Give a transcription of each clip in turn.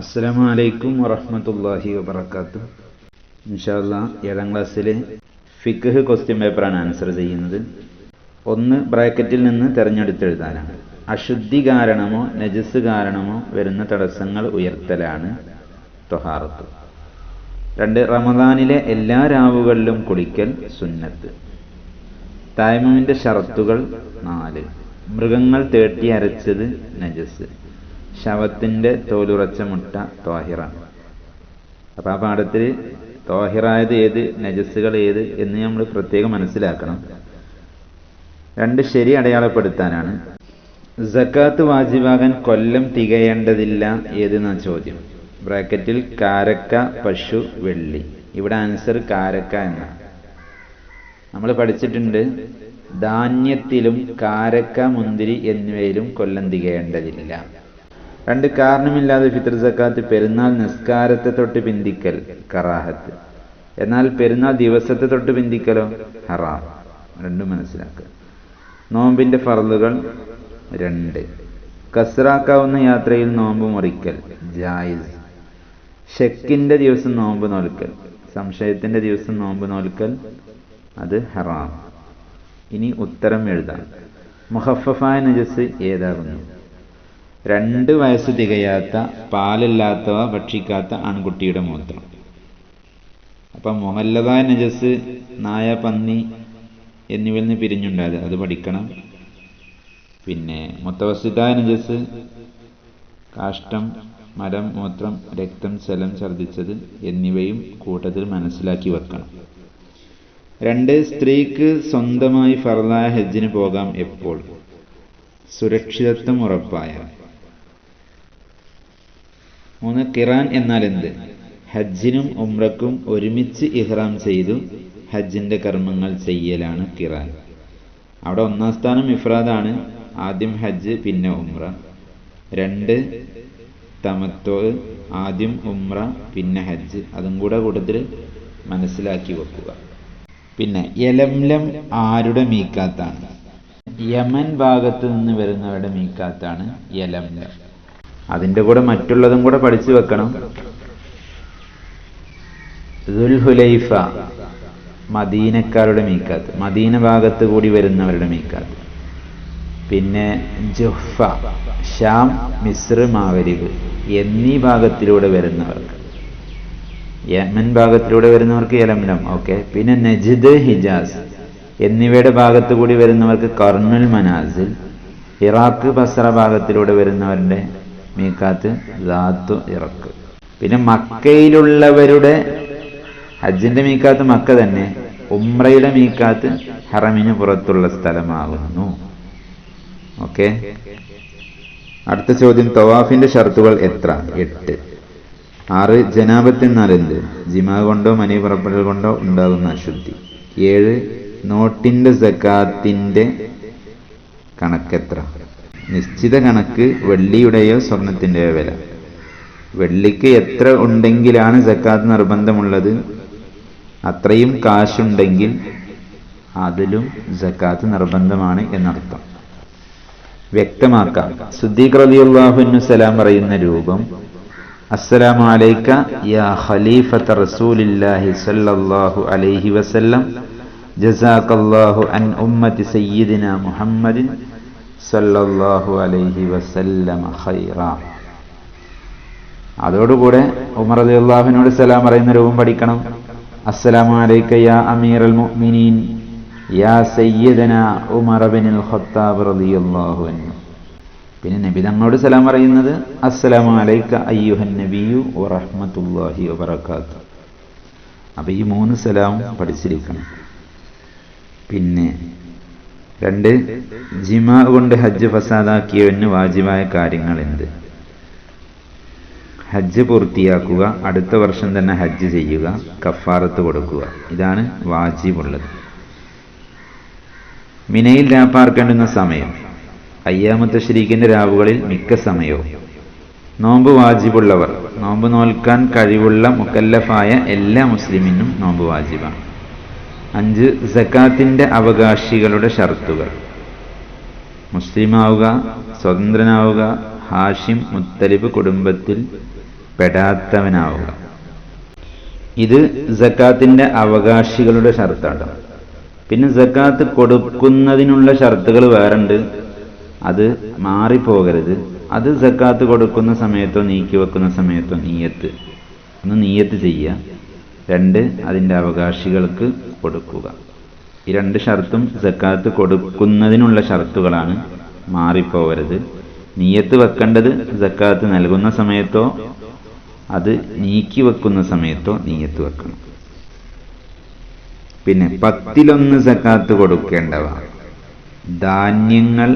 അസ്സലാമു അലൈക്കും വറഹ്മത്തുള്ളാഹി വബറകാതുഹു. ഇൻഷാല്ല ഏഴാം ക്ലാസ്സിലെ ഫിഖ് ക്വസ്റ്റ്യൻ പേപ്പറാണ് ആൻസർ ചെയ്യുന്നത്. ഒന്ന് ബ്രാക്കറ്റിൽ നിന്ന് തിരഞ്ഞെടുത്തെഴുതാനാണ് അശുദ്ധി കാരണമോ നജസ് കാരണമോ വരുന്ന തടസ്സങ്ങൾ ഉയർത്തലാണ് തൊഹാറത്ത്. രണ്ട് റമദാനിലെ എല്ലാ രാവുകളിലും കുളിക്കൽ സുന്നത്ത്. തായ്മുവിന്റെ ഷറത്തുകൾ നാല്. മൃഗങ്ങൾ തേട്ടി അരച്ചത് നജസ്. ശവത്തിന്റെ തോലുറച്ച മുട്ട തോഹിറാണ്. അപ്പോൾ ആ പാഠത്തിൽ തോഹിറായത് ഏത് നജസ്സുകൾ ഏത് എന്ന് നമ്മൾ പ്രത്യേകം മനസ്സിലാക്കണം. രണ്ട് ശരി അടയാളപ്പെടുത്താനാണ്. ജക്കാത്ത് വാജിബാകാൻ കൊല്ലം തികയേണ്ടതില്ല ഏതെന്ന ചോദ്യം? ബ്രാക്കറ്റിൽ കാരക്ക പശു വെള്ളി. ഇവിടെ ആൻസർ കാരക്ക എന്നാണ് നമ്മൾ പഠിച്ചിട്ടുണ്ട് ധാന്യത്തിലും കാരക്ക മുന്തിരി എന്നിവയിലും കൊല്ലം തികയേണ്ടതില്ല. രണ്ട് കാരണമില്ലാതെ ഫിത്ർ സക്കാത്ത് പെരുന്നാൾ നിസ്കാരത്തെ തൊട്ട് പിന്തിക്കൽ കറാഹത്ത്. എന്നാൽ പെരുന്നാൾ ദിവസത്തെ തൊട്ട് പിന്തിക്കലോ? ഹറാം. രണ്ടും മനസ്സിലാക്കുക. നോമ്പിന്റെ ഫറലുകൾ രണ്ട്. കസറാക്കാവുന്ന യാത്രയിൽ നോമ്പ് മുറിക്കൽ ജായിസ്. ഷെക്കിന്റെ ദിവസം നോമ്പ് നോൽക്കൽ. സംശയത്തിന്റെ ദിവസം നോമ്പ് നോൽക്കൽ അത് ഹറാം. ഇനി ഉത്തരം എഴുതാം. മുഹഫഫായ നജസ് ഏതാകുന്നു? രണ്ട് വയസ്സ് തികയാത്ത പാലില്ലാത്തവ ഭക്ഷിക്കാത്ത ആൺകുട്ടിയുടെ മൂത്രം. അപ്പം മുഹല്ലതായ നജസ് നായ പന്നി എന്നിവയിൽ നിന്ന് പിരിഞ്ഞുണ്ടായത്. അത് പഠിക്കണം. പിന്നെ മുത്തവസിതായ നജസ് കാഷ്ടം മരം മൂത്രം രക്തം ശലം ഛർദിച്ചത് എന്നിവയും കൂട്ടത്തിൽ മനസ്സിലാക്കി വെക്കണം. രണ്ട് സ്ത്രീക്ക് സ്വന്തമായി ഫർദായ ഹജ്ജിന് പോകാം എപ്പോൾ? സുരക്ഷിതത്വം ഉറപ്പായ മൂന്ന് കിറാൻ എന്നാൽ എന്ത് ഹജ്ജിനും ഉംറക്കും ഒരുമിച്ച് ഇഹ്റാം ചെയ്തു ഹജ്ജിന്റെ കർമ്മങ്ങൾ ചെയ്യലാണ് കിറാൻ. അവിടെ ഒന്നാം സ്ഥാനം ഇഫ്രാദാണ് ആദ്യം ഹജ്ജ് പിന്നെ ഉംറ. രണ്ട് തമത്തോ ആദ്യം ഉംറ പിന്നെ ഹജ്ജ്. അതും കൂടെ കൂട്ടത്തിൽ മനസ്സിലാക്കി വെക്കുക. പിന്നെ യലംലം ആരുടെ മീക്കാത്താണ്? യമൻ ഭാഗത്ത് നിന്ന് വരുന്നവരുടെ മീക്കാത്താണ് യലംലം. അതിന്റെ കൂടെ മറ്റുള്ളതും കൂടെ പഠിച്ചു വെക്കണം. ദുൽഹുലൈഫ മദീനക്കാരുടെ മീക്കാത്ത് മദീന ഭാഗത്ത് കൂടി വരുന്നവരുടെ മീക്കാത്ത്. പിന്നെ ജുഹ്ഫ ഷാം മിസ്ർ മാവരിബ് എന്നീ ഭാഗത്തിലൂടെ വരുന്നവർക്ക്. യമൻ ഭാഗത്തിലൂടെ വരുന്നവർക്ക് യലംലം ഓക്കെ. പിന്നെ നജിദ് ഹിജാസ് എന്നിവയുടെ ഭാഗത്ത് കൂടി വരുന്നവർക്ക് കർണുൽ മനാസിൽ ഇറാഖ് ബസ്ര ഭാഗത്തിലൂടെ വരുന്നവരുടെ മീക്കാത്ത് ലാത്തു ഇറക്ക്. പിന്നെ മക്കയിലുള്ളവരുടെ ഹജ്ജിന്റെ മീക്കാത്ത് മക്ക തന്നെ ഉമ്രയുടെ മീക്കാത്ത് ഹറമിന് പുറത്തുള്ള സ്ഥലമാകുന്നു. ഓക്കെ? അടുത്ത ചോദ്യം തവാഫിന്റെ ഷർത്തുകൾ എത്ര? എട്ട്. ആറ് ജനാപത്ത് എന്നാൽ എന്ത്? ജിമാ കൊണ്ടോ മനി പുറപ്പെടൽ കൊണ്ടോ ഉണ്ടാകുന്ന അശുദ്ധി. ഏഴ് നോട്ടിന്റെ സക്കാത്തിന്റെ കണക്കെത്ര? നിശ്ചിത കണക്ക് വെള്ളിയുടെയോ സ്വർണത്തിന്റെയോ വില. വെള്ളിക്ക് എത്ര ഉണ്ടെങ്കിലാണ് സക്കാത്ത് നിർബന്ധമുള്ളത്? അത്രയും കാശുണ്ടെങ്കിൽ അതിലും സക്കാത്ത് നിർബന്ധമാണ് എന്നർത്ഥം. വ്യക്തമാക്കാം. സുദ്ദീഖ് റളിയല്ലാഹുവിനു സലാം പറയുന്ന രൂപം അസ്സലാമു യാ അലൈഹി വസല്ലം. അൻ ഉമ്മത്തി മുഹമ്മദിൻ സല്ലല്ലാഹു അലൈഹി അതോടുകൂടെ ഉമർ അള്ളാഹുവിനോട് സലാം പറയുന്ന രൂപം പഠിക്കണം. അസ്സലാമു യാ മുഅ്മിനീൻ യാ ഉമർ ഖത്താബ് റളിയല്ലാഹു അൻഹു. പിന്നെ നബി തങ്ങളോട് സലാം പറയുന്നത് അസ്സലാമു അലൈക അയ്യുഹൻ വറഹ്മത്തുള്ളാഹി അപ്പോൾ ഈ മൂന്ന് സലാം പഠിച്ചിരിക്കണം. പിന്നെ രണ്ട് ജിമാ കൊണ്ട് ഹജ്ജ് ഫസാദാക്കിയവന് വാജിബായ കാര്യങ്ങൾ എന്ത് ഹജ്ജ് പൂർത്തിയാക്കുക അടുത്ത വർഷം തന്നെ ഹജ്ജ് ചെയ്യുക കഫാറത്ത് കൊടുക്കുക. ഇതാണ് വാജിബുള്ളത്. മിനയിൽ രാപ്പാർക്കേണ്ടുന്ന സമയം. അയ്യാമത്തെ ശരീക്കിന്റെ രാവുകളിൽ മിക്ക സമയവും. നോമ്പ് വാജിബുള്ളവർ. നോമ്പ് നോൽക്കാൻ കഴിവുള്ള മുക്കല്ലഫായ എല്ലാ മുസ്ലിമിനും നോമ്പ് വാജിബാണ്. അഞ്ച് സക്കാത്തിന്റെ അവകാശികളുടെ ഷർത്തുകൾ. മുസ്ലിമാവുക സ്വതന്ത്രനാവുക ഹാഷിം മുത്തലിബ് കുടുംബത്തിൽ പെടാത്തവനാവുക. ഇത് സക്കാത്തിന്റെ അവകാശികളുടെ ഷർത്താണ് പിന്നെ സക്കാത്ത് കൊടുക്കുന്നതിനുള്ള ഷർത്തുകൾ വേറുണ്ട്. അത് മാറിപ്പോകരുത്. അത് സക്കാത്ത് കൊടുക്കുന്ന സമയത്തോ നീക്കി വെക്കുന്ന സമയത്തോ നീയത്ത്. ഒന്ന് നീയത്ത് ചെയ്യുക. രണ്ട് അതിന്റെ അവകാശികൾക്ക് കൊടുക്കുക. ഈ രണ്ട് ഷർത്തും സക്കാത്ത് കൊടുക്കുന്നതിനുള്ള ഷർത്തുകളാണ് മാറിപ്പോവരുത്. നീയത്ത് വെക്കേണ്ടത് സക്കാത്ത് നൽകുന്ന സമയത്തോ അത് നീക്കി വെക്കുന്ന സമയത്തോ നീയത്ത് വെക്കണം. പിന്നെ പത്തിലൊന്ന് സക്കാത്ത് കൊടുക്കേണ്ടവ. ധാന്യങ്ങൾ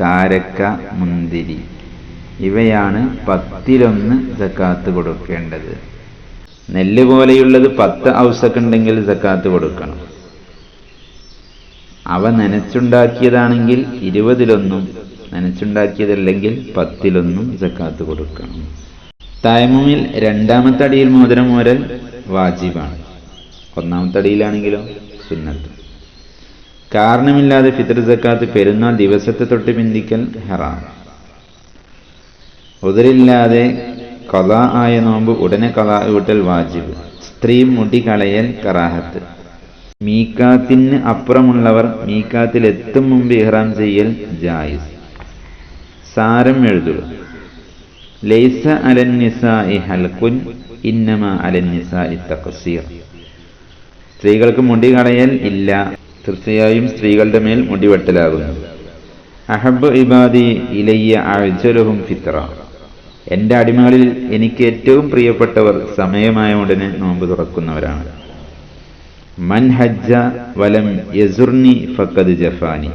കാരക്ക മുന്തിരി. ഇവയാണ് പത്തിലൊന്ന് സക്കാത്ത് കൊടുക്കേണ്ടത്. നെല്ല് പോലെയുള്ളത് പത്ത് ഔസക്ക് ഉണ്ടെങ്കിൽ സക്കാത്ത് കൊടുക്കണം. അവ നനച്ചുണ്ടാക്കിയതാണെങ്കിൽ ഇരുപതിലൊന്നും നനച്ചുണ്ടാക്കിയതല്ലെങ്കിൽ പത്തിലൊന്നും സക്കാത്ത് കൊടുക്കണം. തൈമുമിൽ രണ്ടാമത്തെ അടിയിൽ മോതിരം മോരൽ വാജിബാണ്. ഒന്നാമത്തെ അടിയിലാണെങ്കിലോ സുന്നത്ത്. കാരണമില്ലാതെ ഫിത്തർ സക്കാത്ത് പെരുന്നാൾ ദിവസത്തെ തൊട്ട് പിന്തിക്കൽ ഹറാം. ഉതിരില്ലാതെ കല ആയ നോമ്പ് ഉടനെ കലാ വീട്ടൽ വാജിബ്. സ്ത്രീ മുടി കളയൽ കറാഹത്ത്. മീക്കാത്തിന് അപ്പുറമുള്ളവർ മീക്കാത്തിൽ എത്തും മുമ്പ് ഇഹ്റാം ചെയ്യൽ ജായിസ്. സാരം എഴുതുക. ലൈസ അലന്നിസായി ഹൽക്കുൻ ഇന്നമ അലന്നിസായി തഖസീർ. സ്ത്രീകൾക്ക് മുടി കളയൽ ഇല്ല. തീർച്ചയായും സ്ത്രീകളുടെ മേൽ മുടി വെട്ടലാകുന്നു. അഹബ് ഇബാദി ഇലയ്യ അഴ്ജലുഹും ഫിത്ര എന്റെ അടിമകളിൽ എനിക്ക് ഏറ്റവും പ്രിയപ്പെട്ടവർ സമയമായ ഉടനെ നോമ്പ് തുറക്കുന്നവരാണ്. മൻ ഹജ്ജ വലം യസുർണി ഫക്കത് ജഫാനി.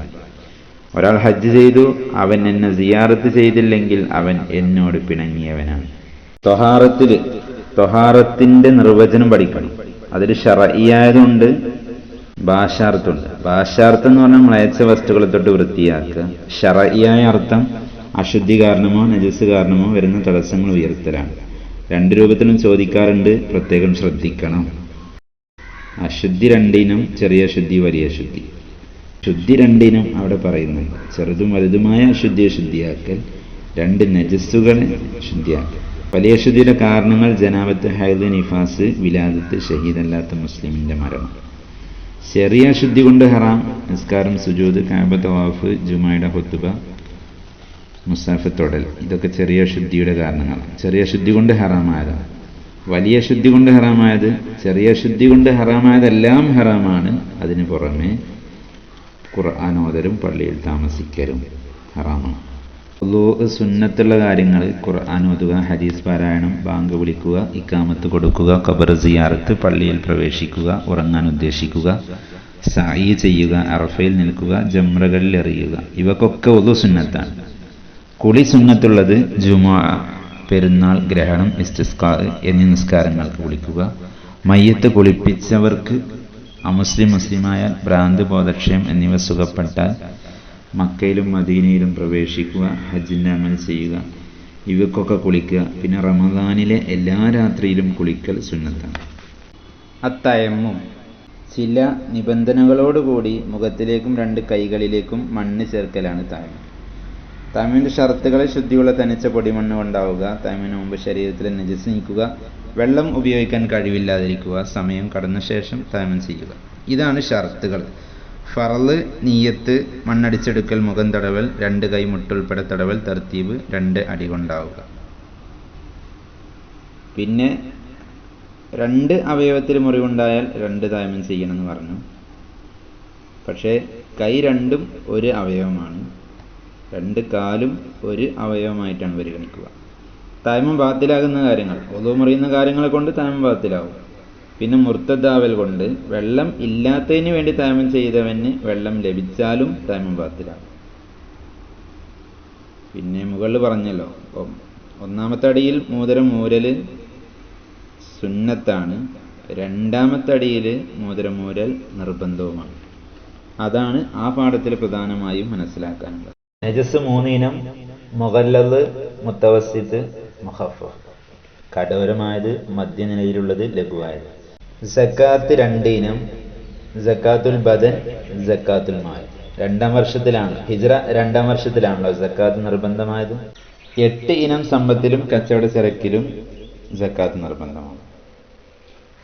ഒരാൾ ഹജ്ജ് ചെയ്തു അവൻ എന്നെ സിയാറത്ത് ചെയ്തില്ലെങ്കിൽ അവൻ എന്നോട് പിണങ്ങിയവനാണ്. തൊഹാറത്തിൽ തൊഹാറത്തിന്റെ നിർവചനം പഠിക്കണം. അതിൽ ഷറയിയായതുണ്ട് ഭാഷാർത്ഥമുണ്ട്. ഭാഷാർത്ഥം എന്ന് പറഞ്ഞാൽ മ്ലയച്ച വസ്തുക്കളെ തൊട്ട് വൃത്തിയാക്കുക. ഷറയിയായ അർത്ഥം അശുദ്ധി കാരണമോ നജസ് കാരണമോ വരുന്ന തടസ്സങ്ങൾ ഉയർത്തലാണ്. രണ്ട് രൂപത്തിലും ചോദിക്കാറുണ്ട് പ്രത്യേകം ശ്രദ്ധിക്കണം. അശുദ്ധി രണ്ടിനും ചെറിയ ശുദ്ധി വലിയ ശുദ്ധി ശുദ്ധി രണ്ടിനും അവിടെ പറയുന്നുണ്ട് ചെറുതും വലുതുമായ അശുദ്ധിയെ ശുദ്ധിയാക്കൽ രണ്ട് നജസ്സുകളെ ശുദ്ധിയാക്കൽ. വലിയ ശുദ്ധിയുടെ കാരണങ്ങൾ ജനാബത്ത് ഹൈദ് നിഫാസ് വിലാദത്ത് ഷഹീദല്ലാത്ത മുസ്ലിമിന്റെ മരണം. ചെറിയ ശുദ്ധി കൊണ്ട് ഹറാം നിസ്കാരം സുജൂദ് കാബ തവാഫ് ജുമായുടെ ഹൊത്തുബ മുസാഫ് തൊടൽ ഇതൊക്കെ ചെറിയ ശുദ്ധിയുടെ കാരണങ്ങളാണ്. ചെറിയ ശുദ്ധി കൊണ്ട് ഹറാമായതാണ്. വലിയ ശുദ്ധി കൊണ്ട് ഹറാമായത് ചെറിയ ശുദ്ധി കൊണ്ട് ഹറാമായതെല്ലാം ഹറാമാണ്. അതിന് പുറമെ ഖുർആാനോദരും പള്ളിയിൽ താമസിക്കലും ഹറാമാണ്. ഉള്ളൂ സുന്നത്തുള്ള കാര്യങ്ങൾ ഖുർആൻ ഓതുക ഹദീസ് പാരായണം ബാങ്ക് വിളിക്കുക ഇക്കാമത്ത് കൊടുക്കുക ഖബർ സിയാറത്ത് പള്ളിയിൽ പ്രവേശിക്കുക ഉറങ്ങാൻ ഉദ്ദേശിക്കുക സായി ചെയ്യുക അറഫയിൽ നിൽക്കുക ജമ്രകളിൽ എറിയുക. ഇവക്കൊക്കെ ഒതു സുന്നത്താണ്. കുളി സുന്നത്തുള്ളത് ജുമാ പെരുന്നാൾ ഗ്രഹണം ഇസ്തിസ്കാർ എന്നീ നിസ്കാരങ്ങൾക്ക് കുളിക്കുക മയ്യത്ത് കുളിപ്പിച്ചവർക്ക് അമുസ്ലിം മുസ്ലിമായാൽ ഭ്രാന്ത് ബോധക്ഷയം എന്നിവ സുഖപ്പെട്ടാൽ മക്കയിലും മദീനയിലും പ്രവേശിക്കുക ഹജ്ജിന്റെ അമൽ ചെയ്യുക ഇവക്കൊക്കെ കുളിക്കുക. പിന്നെ റമദാനിലെ എല്ലാ രാത്രിയിലും കുളിക്കൽ സുന്നത്താണ്. അത്തയമ്മും ചില നിബന്ധനകളോടുകൂടി മുഖത്തിലേക്കും രണ്ട് കൈകളിലേക്കും മണ്ണ് ചേർക്കലാണ് തയമ്മം തൈമിന്റെ ഷർത്തുകളെ ശുദ്ധിയുള്ള തനിച്ച പൊടിമണ്ണ് കൊണ്ടാവുക തൈമിന് മുമ്പ് ശരീരത്തിൽ നജസ് നീക്കുക വെള്ളം ഉപയോഗിക്കാൻ കഴിവില്ലാതിരിക്കുക സമയം കടന്ന ശേഷം തൈമം ചെയ്യുക. ഇതാണ് ഷർത്തുകൾ. ഫറൽ നീയത്ത് മണ്ണടിച്ചെടുക്കൽ മുഖം തടവൽ രണ്ട് കൈ മുട്ടുൾപ്പെടെ തടവൽ തർത്തീബ് രണ്ട് അടി കൊണ്ടാവുക. പിന്നെ രണ്ട് അവയവത്തിൽ മുറിവുണ്ടായാൽ രണ്ട് തായ്മൻ ചെയ്യണമെന്ന് പറഞ്ഞു. പക്ഷേ കൈ രണ്ടും ഒരു അവയവമാണ്. രണ്ട് കാലും ഒരു അവയവമായിട്ടാണ് പരിഗണിക്കുക. തായ്മം ബാത്തിലാകുന്ന കാര്യങ്ങൾ. ഒതു മുറിയുന്ന കാര്യങ്ങളെ കൊണ്ട് തായ്മം ബാത്തിലാവും. പിന്നെ മുർത്തദാവൽ കൊണ്ട് വെള്ളം ഇല്ലാത്തതിന് വേണ്ടി തായ്മം ചെയ്തവന് വെള്ളം ലഭിച്ചാലും തായ്മം ബാത്തിലാവും. പിന്നെ മുകളിൽ പറഞ്ഞല്ലോ ഒന്നാമത്തെ അടിയിൽ മോതിരം മൂരൽ സുന്നത്താണ് രണ്ടാമത്തെ അടിയിൽ മോതിരം മൂരൽ നിർബന്ധവുമാണ്. അതാണ് ആ പാഠത്തിൽ പ്രധാനമായും മനസ്സിലാക്കാനുള്ളത്. നജസ് മൂന്നിനം മുഗല്ലത് മുത്തവസിത്ത് മുഹഫ് കടോരമായത് മധ്യനിലയിലുള്ളത് ലഘുവായത്. സക്കാത്ത് രണ്ടിനം സക്കാത്തുൽ ബദൻ സക്കാത്തുൽ മാൽ. രണ്ടാം വർഷത്തിലാണ്. ഹിജ്ര രണ്ടാം വർഷത്തിലാണല്ലോ സക്കാത്ത് നിർബന്ധമായത്. എട്ട് ഇനം സമ്പത്തിലും കച്ചവട ചരക്കിലും ജക്കാത്ത് നിർബന്ധമാണ്.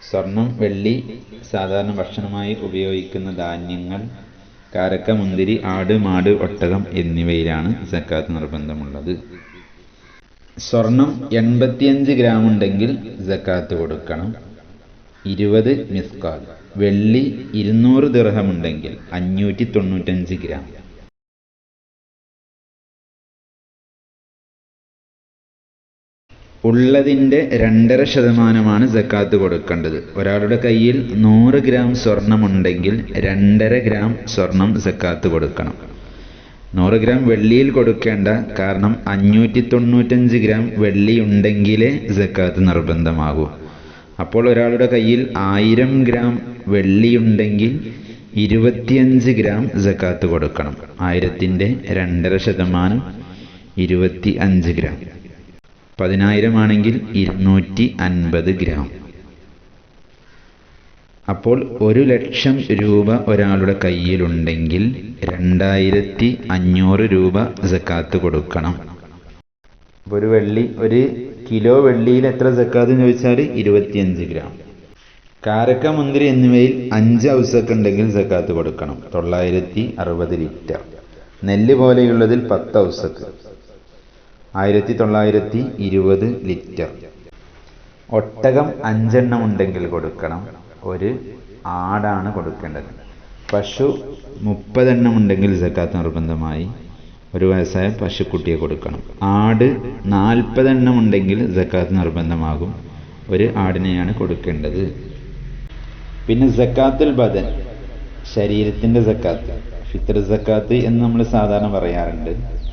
സ്വർണം വെള്ളി സാധാരണ ഭക്ഷണമായി ഉപയോഗിക്കുന്ന ധാന്യങ്ങൾ കാരക്ക മുന്തിരി ആട് മാട് ഒട്ടകം എന്നിവയിലാണ് സക്കാത്ത് നിർബന്ധമുള്ളത്. സ്വർണം എൺപത്തിയഞ്ച് ഗ്രാം ഉണ്ടെങ്കിൽ സക്കാത്ത് കൊടുക്കണം. ഇരുപത് മിസ്കാൽ. വെള്ളി ഇരുന്നൂറ് ദിർഹമുണ്ടെങ്കിൽ അഞ്ഞൂറ്റി തൊണ്ണൂറ്റഞ്ച് ഗ്രാം. ഉള്ളതിന്റെ രണ്ടര ശതമാനമാണ് ജക്കാത്ത് കൊടുക്കേണ്ടത്. ഒരാളുടെ കയ്യിൽ നൂറ് ഗ്രാം സ്വർണമുണ്ടെങ്കിൽ രണ്ടര ഗ്രാം സ്വർണം ജക്കാത്ത് കൊടുക്കണം. നൂറ് ഗ്രാം വെള്ളിയിൽ കൊടുക്കേണ്ട കാരണം അഞ്ഞൂറ്റി തൊണ്ണൂറ്റഞ്ച് ഗ്രാം വെള്ളി ഉണ്ടെങ്കിലേ സക്കാത്ത് നിർബന്ധമാകൂ. അപ്പോൾ ഒരാളുടെ കയ്യിൽ ആയിരം ഗ്രാം വെള്ളിയുണ്ടെങ്കിൽ ഇരുപത്തിയഞ്ച് ഗ്രാം ജക്കാത്ത് കൊടുക്കണം. ആയിരത്തിന്റെ രണ്ടര ശതമാനം ഇരുപത്തി അഞ്ച് ഗ്രാം. പതിനായിരം ആണെങ്കിൽ ഇരുന്നൂറ്റി അൻപത് ഗ്രാം. അപ്പോൾ ഒരു ലക്ഷം രൂപ ഒരാളുടെ കയ്യിലുണ്ടെങ്കിൽ രണ്ടായിരത്തി അഞ്ഞൂറ് രൂപ സക്കാത്ത് കൊടുക്കണം. അപ്പോൾ ഒരു വെള്ളി ഒരു കിലോ വെള്ളിയിൽ എത്ര സക്കാത്ത് എന്ന് ചോദിച്ചാൽ ഇരുപത്തിയഞ്ച് ഗ്രാം. കാരക്ക മുന്തിരി എന്നിവയിൽ അഞ്ച് ഔസക്ക് ഉണ്ടെങ്കിൽ സക്കാത്ത് കൊടുക്കണം. തൊള്ളായിരത്തി അറുപത് ലിറ്റർ. നെല്ല് പോലെയുള്ളതിൽ പത്ത് ഔസക്ക്. ആയിരത്തി തൊള്ളായിരത്തി ഇരുപത് ലിറ്റർ. ഒട്ടകം അഞ്ചെണ്ണം ഉണ്ടെങ്കിൽ കൊടുക്കണം. ഒരു ആടാണ് കൊടുക്കേണ്ടത്. പശു മുപ്പതെണ്ണം ഉണ്ടെങ്കിൽ സക്കാത്ത് നിർബന്ധമായി ഒരു വയസ്സായ പശുക്കുട്ടിയെ കൊടുക്കണം. ആട് നാൽപ്പതെണ്ണം ഉണ്ടെങ്കിൽ സക്കാത്ത് നിർബന്ധമാകും. ഒരു ആടിനെയാണ് കൊടുക്കേണ്ടത്. പിന്നെ സക്കാത്തുൽ ബദൻ ശരീരത്തിന്റെ സക്കാത്ത് ഫിത്തർ സക്കാത്ത് എന്ന് നമ്മൾ സാധാരണ പറയാറുണ്ട്.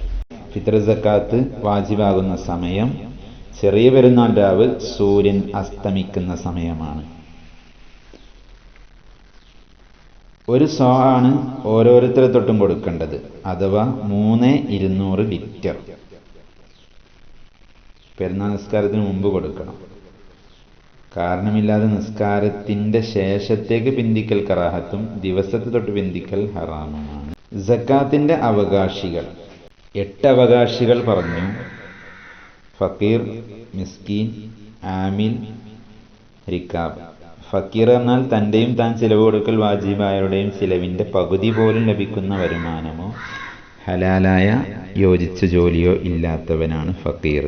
ഫിത്തർ സക്കാത്ത് വാജിബാകുന്ന സമയം ചെറിയ പെരുന്നാൾ രാവ് സൂര്യൻ അസ്തമിക്കുന്ന സമയമാണ്. ഒരു സോ ആണ് ഓരോരുത്തരെ തൊട്ടും കൊടുക്കേണ്ടത്. അഥവാ മൂന്ന് ഇരുന്നൂറ് ലിറ്റർ. പെരുന്നാൾ നിസ്കാരത്തിന് മുമ്പ് കൊടുക്കണം. കാരണമില്ലാതെ നിസ്കാരത്തിന്റെ ശേഷത്തേക്ക് പിന്തിക്കൽ കറാഹത്തും ദിവസത്തെ തൊട്ട് പിന്തിക്കൽ ഹറാമുമാണ്. സക്കാത്തിന്റെ അവകാശികൾ. എട്ട് അവകാശികൾ പറഞ്ഞു ഫക്കീർ മിസ്കീൻ ആമിൽ റിക്കാബ് ഫക്കീർ എന്നാൽ തന്റെയും താൻ ചിലവ് കൊടുക്കൽ വാജിബായവരുടെയും ചിലവിന്റെ പകുതി പോലും ലഭിക്കുന്ന വരുമാനമോ ഹലാലായ യോജിച്ച ജോലിയോ ഇല്ലാത്തവനാണ് ഫക്കീർ.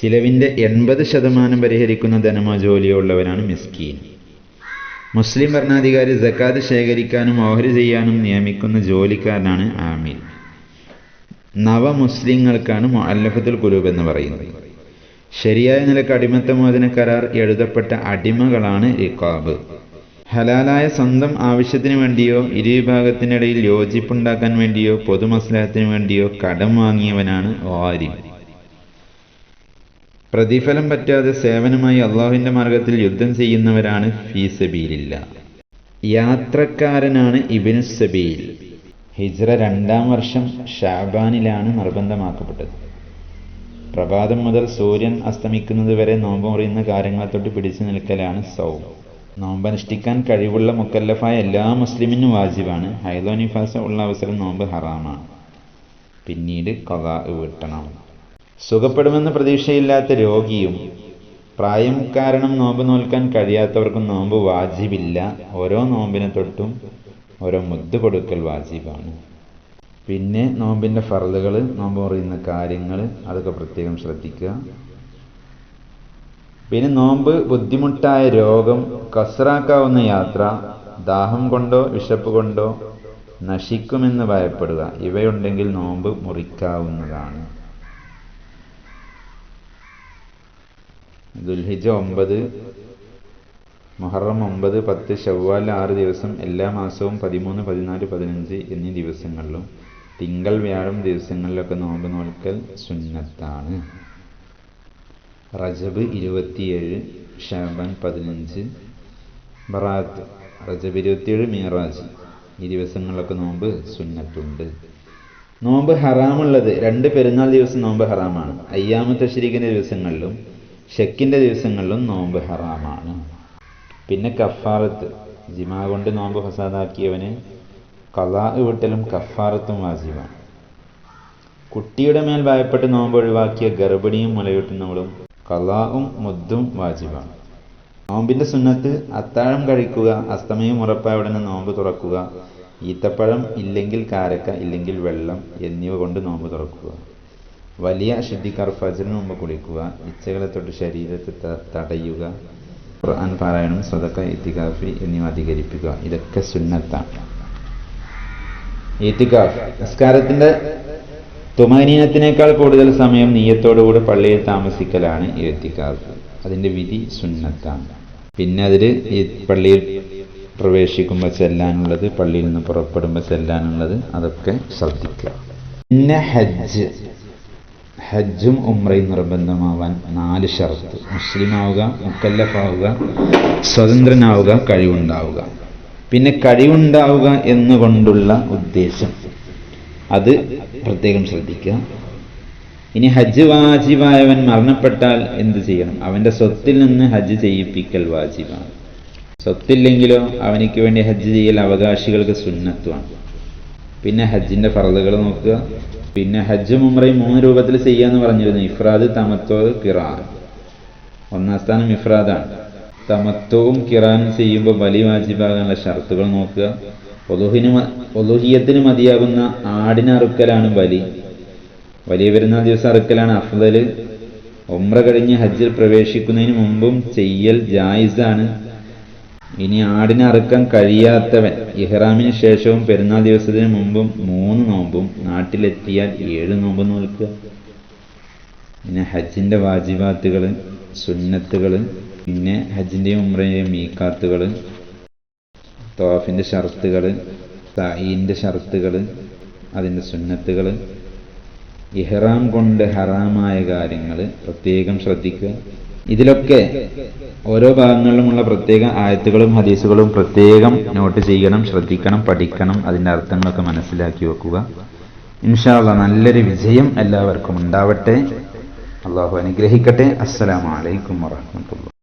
ചിലവിന്റെ എൺപത് ശതമാനം പരിഹരിക്കുന്ന ധനമോ ജോലിയോ ഉള്ളവനാണ് മിസ്കീൻ. മുസ്ലിം ഭരണാധികാരി ജക്കാത്ത് ശേഖരിക്കാനും ഓഹരി ചെയ്യാനും നിയമിക്കുന്ന ജോലിക്കാരനാണ് ആമിൽ നവമുസ്ലിങ്ങൾക്കാണ് മുഅല്ലഫത്തുൽ കുലൂബ് എന്ന് പറയുന്നത്. ശരിയായ നിലയ്ക്ക് അടിമത്ത മോചന കരാർ എഴുതപ്പെട്ട അടിമകളാണ് റിക്കാബ് ഹലാലായ സ്വന്തം ആവശ്യത്തിന് വേണ്ടിയോ ഇരുവിഭാഗത്തിനിടയിൽ യോജിപ്പുണ്ടാക്കാൻ വേണ്ടിയോ പൊതുമസ്ലഹത്തിന് വേണ്ടിയോ കടം വാങ്ങിയവനാണ് വാരി പ്രതിഫലം പറ്റാതെ സേവനമായി അള്ളാഹുവിന്റെ മാർഗത്തിൽ യുദ്ധം ചെയ്യുന്നവരാണ് ഫീസബീലില്ല യാത്രക്കാരനാണ് ഇബ്നു സബീൽ. ഹിജ്റ രണ്ടാം വർഷം ഷാബാനിലാണ് നിർബന്ധമാക്കപ്പെട്ടത്. പ്രഭാതം മുതൽ സൂര്യൻ അസ്തമിക്കുന്നത് വരെ നോമ്പ് മുറിയുന്ന കാര്യങ്ങളെ തൊട്ട് പിടിച്ചു നിൽക്കലാണ് സൗ. നോമ്പനുഷ്ഠിക്കാൻ കഴിവുള്ള മുക്കല്ലഫായ എല്ലാ മുസ്ലിമിനും വാജിബാണ്. ഹൈദോ നിഫാസ ഉള്ള അവസരം നോമ്പ് ഹറാമാണ്. പിന്നീട് കൊക വീട്ടണം. സുഖപ്പെടുമെന്ന് പ്രതീക്ഷയില്ലാത്ത രോഗിയും പ്രായം കാരണം നോമ്പ് നോൽക്കാൻ കഴിയാത്തവർക്കും നോമ്പ് വാജിബില്ല. ഓരോ നോമ്പിനെ തൊട്ടും ഓരോ മുദ്ദ് കൊടുക്കൽ വാജിബാണ്. പിന്നെ നോമ്പിന്റെ ഫറലുകൾ നോമ്പ് പറയുന്ന കാര്യങ്ങൾ അതൊക്കെ പ്രത്യേകം ശ്രദ്ധിക്കുക. പിന്നെ നോമ്പ് ബുദ്ധിമുട്ടായ രോഗം കസറാക്കാവുന്ന യാത്ര ദാഹം കൊണ്ടോ വിശപ്പ് കൊണ്ടോ നശിക്കുമെന്ന് ഭയപ്പെടുക. ഇവയുണ്ടെങ്കിൽ നോമ്പ് മുറിക്കാവുന്നതാണ്. ദുൽഹിജ ഒമ്പത് മുഹറം ഒമ്പത് പത്ത് ഷവ്വാൽ ആറ് ദിവസം എല്ലാ മാസവും പതിമൂന്ന് പതിനാല് പതിനഞ്ച് എന്നീ ദിവസങ്ങളിലും തിങ്കൾ വ്യാഴം ദിവസങ്ങളിലൊക്കെ നോമ്പ് നോൽക്കൽ സുന്നത്താണ്. റജബ് ഇരുപത്തിയേഴ് ഷാബാൻ പതിനഞ്ച് ബറാത്ത് റജബ് ഇരുപത്തിയേഴ് മീറാജ് ഈ ദിവസങ്ങളിലൊക്കെ നോമ്പ് സുന്നത്തുണ്ട്. നോമ്പ് ഹറാമുള്ളത് രണ്ട് പെരുന്നാൾ ദിവസം നോമ്പ് ഹറാമാണ്. അയ്യാമത്തെ തശ്രീഖിന്റെ ദിവസങ്ങളിലും ഷെക്കിന്റെ ദിവസങ്ങളിലും നോമ്പ് ഹറാമാണ്. പിന്നെ കഫാറത്ത് ജിമാ കൊണ്ട് നോമ്പ് ഫസാദാക്കിയവന് കലാ വിട്ടലും കഫാറത്തും വാജിബാണ് കുട്ടിയുടെ മേൽ ഭയപ്പെട്ട് നോമ്പ് ഒഴിവാക്കിയ ഗർഭിണിയും മുലയൂട്ടുന്നവളും കലാവും മുദ്ദും വാജിബാണ് നോമ്പിന്റെ സുന്നത്ത് അത്താഴം കഴിക്കുക അസ്തമയം ഉറപ്പായ ഉടനെ നോമ്പ് തുറക്കുക ഈത്തപ്പഴം ഇല്ലെങ്കിൽ കാരക്ക ഇല്ലെങ്കിൽ വെള്ളം എന്നിവ കൊണ്ട് നോമ്പ് തുറക്കുക. വലിയ അശുദ്ധിക്കാർ ഫജറിന് മുമ്പ് കുളിക്കുക ഇച്ചകളെ തൊട്ട് ശരീരത്തെ തടയുക ഖുർആൻ പാരായണം സ്വതക്ക ഇത്തികാഫി എന്നിവ അധികരിപ്പിക്കുക. ഇതൊക്കെ സുന്നത്താണ്. ഇത്തികാഫ് നിസ്കാരത്തിന്റെ തുമാനീനത്തിനേക്കാൾ കൂടുതൽ സമയം നീയത്തോടുകൂടി പള്ളിയിൽ താമസിക്കലാണ് ഇത്തികാഫ് അതിന്റെ വിധി സുന്നത്താണ്. പിന്നെ അതിൽ ഈ പള്ളിയിൽ പ്രവേശിക്കുമ്പോൾ ചെല്ലാനുള്ളത് പള്ളിയിൽ നിന്ന് പുറപ്പെടുമ്പോൾ ചെല്ലാനുള്ളത് അതൊക്കെ ശ്രദ്ധിക്കുക. പിന്നെ ഹജ്ജ്. ഹജ്ജും ഉമ്രയും നിർബന്ധമാവാൻ നാല് ഷർത്ത്. മുസ്ലിമാവുക മുക്കല്ലഫാവുക സ്വതന്ത്രനാവുക കഴിവുണ്ടാവുക. പിന്നെ കഴിവുണ്ടാവുക എന്നുകൊണ്ടുള്ള ഉദ്ദേശം. അത് പ്രത്യേകം ശ്രദ്ധിക്കുക. ഇനി ഹജ്ജ് വാജിബായവൻ മരണപ്പെട്ടാൽ എന്ത് ചെയ്യണം? അവന്റെ സ്വത്തിൽ നിന്ന് ഹജ്ജ് ചെയ്യിപ്പിക്കൽ വാജിബാണ്. സ്വത്തില്ലെങ്കിലോ അവനിക്ക് വേണ്ടി ഹജ്ജ് ചെയ്യൽ അവകാശികൾക്ക് സുന്നത്വമാണ് പിന്നെ ഹജ്ജിന്റെ ഫറദുകൾ നോക്കുക. പിന്നെ ഹജ്ജ് ഉംറയും മൂന്ന് രൂപത്തിൽ ചെയ്യാന്ന് പറഞ്ഞിരുന്നു. ഇഫ്രാദ് തമത്തോ കിറാൻ. ഒന്നാം സ്ഥാനം ഇഫ്രാദാണ്. തമത്വവും കിറാനും ചെയ്യുമ്പോൾ ബലി വാജിബാകാനുള്ള ഷർത്തുകൾ നോക്കുക. ഒലുഹിന് ഒലുഹിയത്തിന് മതിയാകുന്ന ആടിന് അറുക്കലാണ് ബലി. വലിയ പെരുന്നാൾ ദിവസം അറുക്കലാണ് അഫ്ദൽ. ഉംറ കഴിഞ്ഞ് ഹജ്ജിൽ പ്രവേശിക്കുന്നതിന് മുമ്പും ചെയ്യൽ ജായിസാണ്. ഇനി ആടിനെ അറുക്കാൻ കഴിയാത്തവൻ. ഇഹ്റാമിന് ശേഷവും പെരുന്നാൾ ദിവസത്തിന് മുമ്പും മൂന്ന് നോമ്പും നാട്ടിലെത്തിയാൽ ഏഴ് നോമ്പ് നോൽക്കുക പിന്നെ ഹജ്ജിന്റെ വാജിബാത്തുകൾ സുന്നത്തുകൾ പിന്നെ ഹജ്ജിന്റെയും ഉംറയുടെയും മീക്കാത്തുകൾ തോഫിന്റെ ഷർത്തുകൾ സഈന്റെ ഷർത്തുകൾ അതിന്റെ സുന്നത്തുകൾ ഇഹ്റാം കൊണ്ട് ഹറാമായ കാര്യങ്ങൾ പ്രത്യേകം ശ്രദ്ധിക്കുക. ഇതിലൊക്കെ ഓരോ ഭാഗങ്ങളിലുമുള്ള പ്രത്യേക ആയത്തുകളും ഹദീസുകളും പ്രത്യേകം നോട്ട് ചെയ്യണം ശ്രദ്ധിക്കണം പഠിക്കണം അതിന്റെ അർത്ഥങ്ങളൊക്കെ മനസ്സിലാക്കി വെക്കുക. ഇൻഷാല്ല നല്ലൊരു വിജയം എല്ലാവർക്കും ഉണ്ടാവട്ടെ. അള്ളാഹു അനുഗ്രഹിക്കട്ടെ. അസ്സലാമലൈക്കും വറഹമത്തുള്ള